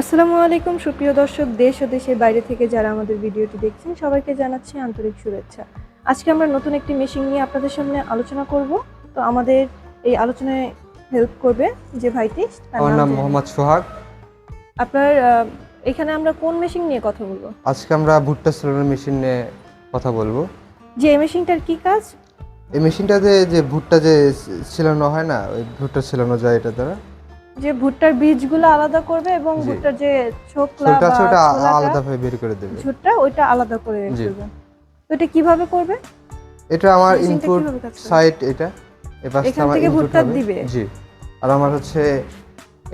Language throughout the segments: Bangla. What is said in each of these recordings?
আসসালামু আলাইকুম সুপ্রিয় দর্শক দেশ ও দেশের বাইরে থেকে যারা আমাদের ভিডিওটি দেখছেন সবাইকে জানাচ্ছি আন্তরিক শুভেচ্ছা। আজকে আমরা নতুন একটি মেশিন নিয়ে আপনাদের সামনে আলোচনা করব। তো আমাদের এই আলোচনায় হেল্প করবে যে ভাইটি আমার নাম। মোহাম্মদ সোহাগ। আপনার এখানে আমরা কোন মেশিন নিয়ে কথা বলব? আজকে আমরা ভুট্টা সেলানোর মেশিন নিয়ে কথা বলব। যে এই মেশিনটার কি কাজ? এই মেশিনটাতে যে ভুট্টা যে ছিলানো হয় না ওই ভুট্টা ছিলানো যায় এটা দ্বারা। যে ভুট্টার বীজগুলো আলাদা করবে এবং ভুট্টার যে ছোকলা বা করে ওটা ছোলাটা, আলাদাভাবে বের করে দেবে। ছোটটা ওইটা আলাদা করে দেবে তো এটা কীভাবে করবে? এটা আমার ইনপুট করে? সাইট এটা। এখান থেকে ভুট্টা দিবে? জি। আর আমার হচ্ছে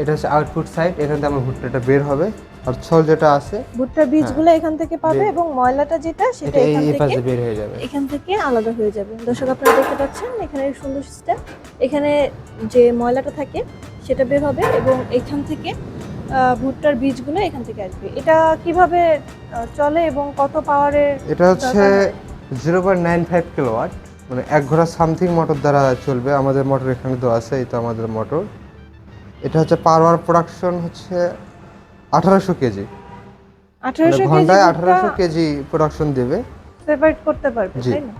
এটা হচ্ছে আউটপুট সাইট এখান থেকে আমার ভুট্টাটা বের হবে। আর ছল যেটা আছে ভুট্টার বীজগুলো এখান থেকে পাবে এবং ময়লাটা যেটা সেটা এখান থেকে বের হয়ে যাবে। এখান থেকে আলাদা হয়ে যাবে। দর্শক আপনারা দেখতে পাচ্ছেন এখানে সুন্দর সিস্টেম এখানে যে ময়লাটা থাকে সেটা বের হবে এবং এখান থেকে ভুট্টার বীজগুলো এখান থেকে আসবে। এটা কীভাবে চলে এবং কত পাওয়ারের এটা হচ্ছে zero point nine five kilowatt মানে এক ঘোড়া সামথিং মোটর দ্বারা চলবে। আমাদের মোটর এখানে তো আছে তো আমাদের মোটর এটা হচ্ছে পাওয়ার প্রোডাকশন হচ্ছে আঠারোশো কেজি। আঠারোশো মানে ঘন্টায় আঠারোশো কেজি প্রোডাকশন দেবে। সেপারেট করতে পারবে। তাই না?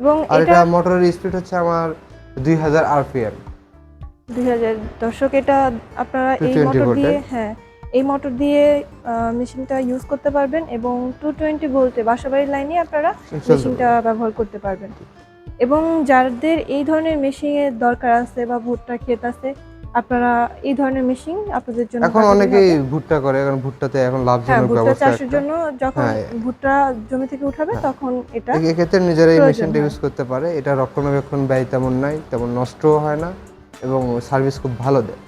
এবং আর এটা এটা মোটরের স্পিড হচ্ছে আমার দুই হাজার আরপিএম দুই হাজার দর্শক এটা আপনারা এই মোটর দিয়ে হ্যাঁ এই মোটর দিয়ে মেশিনটা ইউজ করতে পারবেন এবং টু টোয়েন্টি ভোল্টে বাসাবাড়ির লাইনে আপনারা মেশিনটা ব্যবহার করতে পারবেন। এবং যাদের এই ধরনের মেশিনের দরকার আছে বা ভুট্টা ক্ষেত আছে আপনারা এই ধরনের মেশিন আপনাদের জন্য এখন অনেকেই ভুট্টা করে কারণ ভুট্টাতে এখন হ্যাঁ লাভজনক ভুট্টা চাষের জন্য যখন হ্যাঁ। ভুট্টা জমি থেকে উঠাবে হ্যাঁ। তখন এটা এই ক্ষেত্রে নিজেরাই এই মেশিনটা ইউজ করতে পারে। এটা রক্ষণাবেক্ষণ ব্যয় তেমন নাই তেমন নষ্টও হয় না এবং সার্ভিস খুব ভালো দেয়।